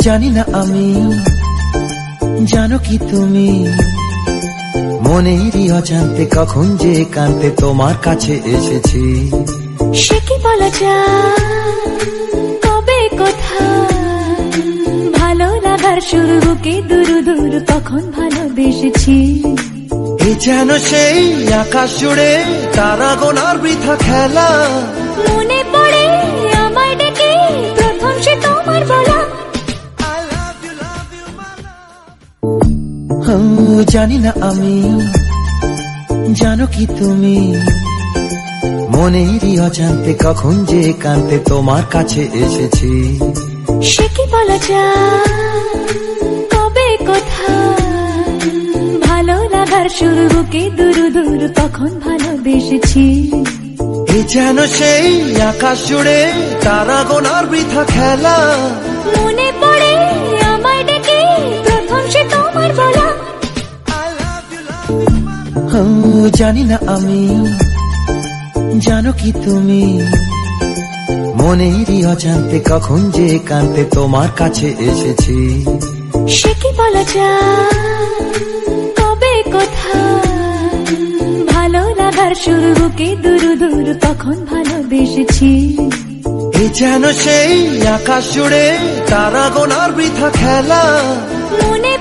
জানি না আমি। জানো কি তুমি? মনেরই অজান্তে কখন যে কান্তে তোমার কাছে এসেছি। সে কি বলা যায়? কবে কোথায় ভালো লাগার শুরু বুকে দূর দূর তখন ভালোবেসেছি? এ যেন সেই আকাশ জুড়ে তারা গোনার বৃথা খেলা। জানি না আমি জানো কি তুমি? মনেরই অজান্তে কখন যে কান্তে তোমার কাছে এসেছি। সে কি বলা যায়? কবে কোথায় ভালো লাগার শুরু বুকে দূর দূর তখন ভালোবেসেছি। এ যেন সেই আকাশ জুড়ে তারা গোনার বৃথা খেলা ও, জানি না আমি জানো কি তুমি? মনেরই অজান্তে কখন যে কান্তে তোমার কাছে এসেছি। সে কি বলা যায়? কবে কোথায় ভালো লাগার শুরু বুকে দূর দূর তখন ভালোবেসেছি। এ যেন সেই আকাশ জুড়ে তারা গোনার বৃথা খেলা। মনে